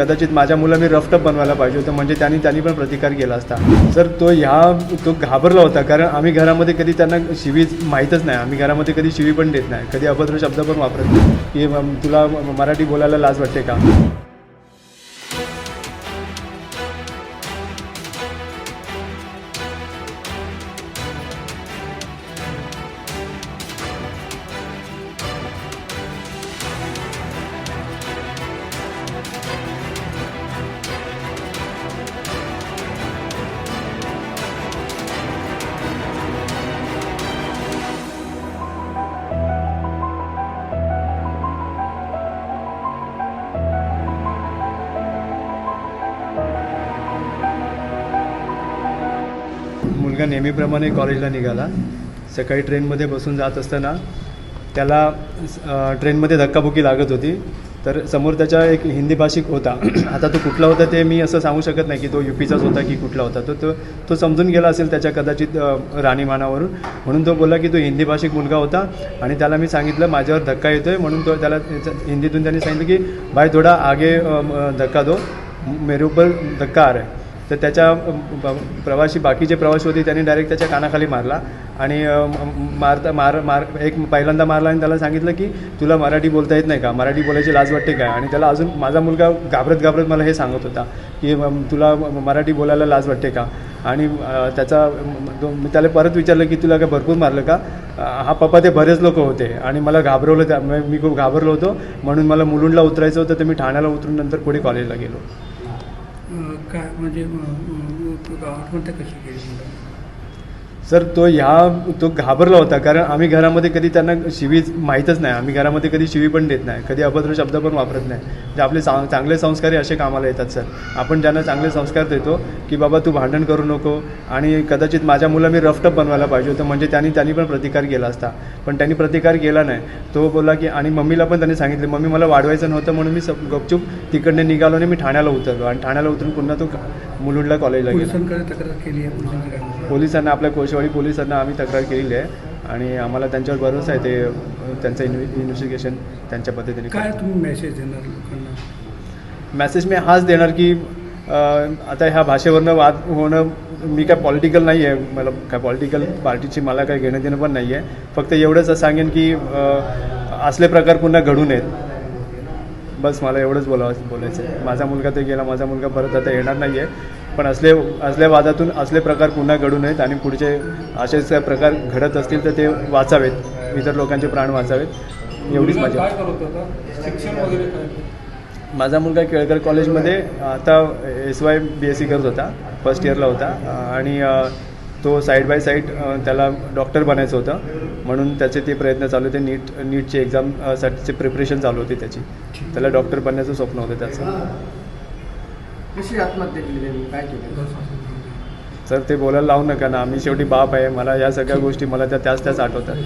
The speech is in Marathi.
कदाचित माझ्या मुला मी रफटप बनवायला पाहिजे होतं म्हणजे त्यांनी त्यांनी पण प्रतिकार केला असता. सर तो ह्या तो घाबरला होता कारण आम्ही घरामध्ये कधी त्यांना शिवी माहीतच नाही. आम्ही घरामध्ये कधी शिवी पण देत नाही. कधी अभद्र शब्द पण वापरत नाही. की तुला मराठी बोलायला लाज वाटते का? मुलगा नेहमीप्रमाणे कॉलेजला निघाला. सकाळी ट्रेनमध्ये बसून जात असताना त्याला ट्रेनमध्ये धक्काबुक्की लागत होती. तर समोर त्याच्या एक हिंदी भाषिक होता. आता तो कुठला होता ते मी असं सांगू शकत नाही की तो यू पीचाच होता की कुठला होता. तो तो तो समजून गेला असेल त्याच्या कदाचित राणीमानावरून. म्हणून तो बोलला की तो हिंदी भाषिक मुलगा होता आणि त्याला मी सांगितलं माझ्यावर धक्का येतो आहे म्हणून तो त्याला हिंदीतून त्यांनी सांगितलं की भाई थोडा आगे धक्का दो. मेरे ऊपर धक्का आ रहा है. तर त्याच्या प्रवासी बाकीचे प्रवासी होते त्यांनी डायरेक्ट त्याच्या कानाखाली मारला. आणि मारता मार मार एक पहिल्यांदा मारला आणि त्याला सांगितलं की तुला मराठी बोलता येत नाही का? मराठी बोलायची लाज वाटते काय आणि त्याला अजून माझा मुलगा घाबरत घाबरत मला हे सांगत होता की तुला मराठी बोलायला लाज वाटते का? आणि त्याचा तो- मी त्याला परत विचारलं की तुला काय भरपूर मारलं का? हा पप्पा ते बरेच लोक होते आणि मला घाबरवलं त्या मी खूप घाबरलो होतो. म्हणून मला मुलुंडला उतरायचं होतं तर मी ठाण्याला उतरून नंतर पुढे कॉलेजला गेलो. काय म्हणजे आठवण अं, कशी केली? सर तो ह्या तो घाबरला होता कारण आम्ही घरामध्ये कधी त्यांना शिवी माहीतच नाही. आम्ही घरामध्ये कधी शिवी पण देत नाही. कधी अभद्र शब्द पण वापरत नाही. म्हणजे आपले चा चांगले संस्कार हे असे कामाला येतात सर. आपण ज्यांना चांगले संस्कार देतो की बाबा तू भांडण करू नको आणि कदाचित माझ्या मुला मी रफटप बनवायला पाहिजे होतं म्हणजे त्यांनी त्यांनी पण प्रतिकार केला असता. पण त्यांनी प्रतिकार केला नाही. तो बोला की आणि मम्मीला पण त्यांनी सांगितले मम्मी मला वाढवायचं नव्हतं म्हणून मी सब गपचूप तिकडनं निघालो आणि मी ठाण्याला उतरलो. आणि ठाण्याला उतरून पुन्हा तो मुलुंडला कॉलेजला गेला. पोलिसांना आपल्या कोशवाडी पोलिसांना आम्ही तक्रार केलेली आहे आणि आम्हाला त्यांच्यावर भरोसा आहे ते त्यांचं इन्व्हे इन्व्हेस्टिगेशन त्यांच्या पद्धतीने काय तुम्ही मेसेज देणार लोकांना? मॅसेज मी हाच देणार की अ, आता ह्या भाषेवरनं वाद होणं मी काय पॉलिटिकल नाही आहे. मला काय पॉलिटिकल पार्टीची मला काय घेणं देणं पण नाही आहे. फक्त एवढंच सांगेन की अ, असले प्रकार पुन्हा घडू नयेत. बस मला एवढंच बोलावं बोलायचं आहे माझा मुलगा ते गेला माझा मुलगा परत आता येणार नाही आहे पण असले असल्या वादातून असले प्रकार पुन्हा घडू नयेत आणि पुढचे असेच प्रकार घडत असतील तर ते वाचावेत. इतर लोकांचे प्राण वाचावेत. एवढीच माझी माझा मुलगा केळकर कॉलेजमध्ये आता S Y B S C करत होता फर्स्ट इयरला होता. आणि तो साईड बाय साईड त्याला डॉक्टर बनायचं होतं. म्हणून त्याचे ते प्रयत्न चालू होते. नीट नीटची एक्झाम अ, साठीची प्रिपरेशन चालू होती त्याची. त्याला डॉक्टर बनण्याचं स्वप्न होतं त्याचं. कशी आत्महत्या केली त्यांनी? काय केलं? तर ते बोलायला लावू नका ना. आम्ही शेवटी बाप आहे. मला या सगळ्या गोष्टी मला त्या त्याच त्याच आठवतात.